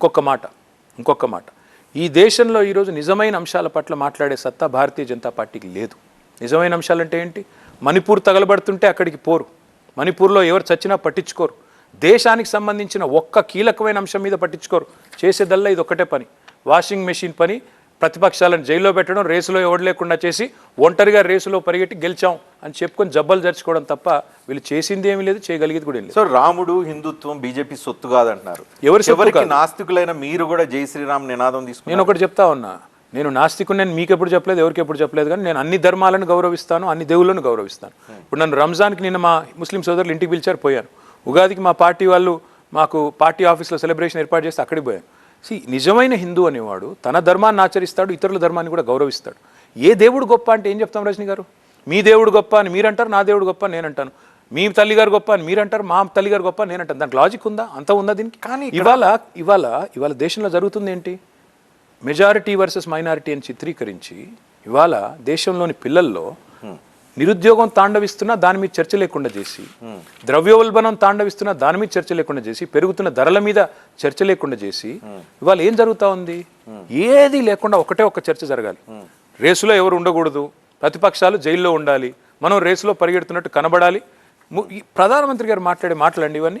ఇంకొక మాట ఇంకొక మాట. ఈ దేశంలో ఈరోజు నిజమైన అంశాల పట్ల మాట్లాడే సత్తా భారతీయ జనతా పార్టీకి లేదు. నిజమైన అంశాలంటే ఏంటి? మణిపూర్ తగలబడుతుంటే అక్కడికి పోరు. మణిపూర్లో ఎవరు చచ్చినా పట్టించుకోరు. దేశానికి సంబంధించిన ఒక్క కీలకమైన అంశం మీద పట్టించుకోరు. చేసేదల్లా ఇది ఒక్కటే పని. వాషింగ్ మెషిన్ పని ప్రతిపక్షాలను జైల్లో పెట్టడం రేసులో ఎవడు లేకుండా చేసి ఒంటరిగా రేసులో పరిగెట్టి గెలిచాం అని చెప్పుకొని జబ్బలు జరుచుకోవడం తప్ప వీళ్ళు చేసింది ఏమీ లేదు చేయగలిగేది కూడా లేదు. సో రాముడు హిందుత్వం బీజేపీ సొత్తు కాదంటున్నారు. ఎవరి ఎవరికి? నాస్తికులైన మీరు కూడా జై శ్రీరామ్ నినాదం తీసుకున్నారు. నేను ఒకటి చెప్తా ఉన్నా. నేను నాస్తికుడు నేను మీకు ఎప్పుడు చెప్పలేదు ఎవరికి ఎప్పుడు చెప్పలేదు కానీ నేను అన్ని ధర్మాలను గౌరవిస్తాను అన్ని దేవుళ్ళను గౌరవిస్తాను. ఇప్పుడు నన్ను రంజాన్కి నిన్న మా ముస్లిం సోదరులు ఇంటికి పిలిచారు పోయాను. ఉగాదికి మా పార్టీ వాళ్ళు మాకు పార్టీ ఆఫీస్లో సెలబ్రేషన్ ఏర్పాటు చేస్తే అక్కడికి పోయాను. సి నిజమైన హిందూ అనేవాడు తన ధర్మాన్ని ఆచరిస్తాడు ఇతరుల ధర్మాన్ని కూడా గౌరవిస్తాడు. ఏ దేవుడు గొప్ప అంటే ఏం చెప్తాం రజనీ గారు? మీ దేవుడు గొప్ప అని మీరంటారు నా దేవుడు గొప్ప అని నేను అంటాను మీ తల్లిగారు గొప్ప అని మీరంటారు మా తల్లిగారు గొప్ప అని నేను అంటాను దానికి లాజిక్ ఉందా? అంత ఉందా దీనికి? కానీ ఇవాళ ఇవాళ ఇవాళ దేశంలో జరుగుతుంది ఏంటి? మెజారిటీ వర్సెస్ మైనారిటీ అని చిత్రీకరించి ఇవాళ దేశంలోని పిల్లల్లో నిరుద్యోగం తాండవిస్తున్నా దాని మీద చర్చ లేకుండా చేసి ద్రవ్యోల్బణం తాండవిస్తున్నా దాని మీద చర్చ లేకుండా చేసి పెరుగుతున్న ధరల మీద చర్చ లేకుండా చేసి ఇవాళ ఏం జరుగుతా ఉంది? ఏది లేకుండా ఒకటే ఒక చర్చ జరగాలి. రేసులో ఎవరు ఉండకూడదు? ప్రతిపక్షాలు జైల్లో ఉండాలి. మనం రేసులో పరిగెడుతున్నట్టు కనబడాలి. ప్రధానమంత్రి గారు మాట్లాడే మాటలండి ఇవన్నీ.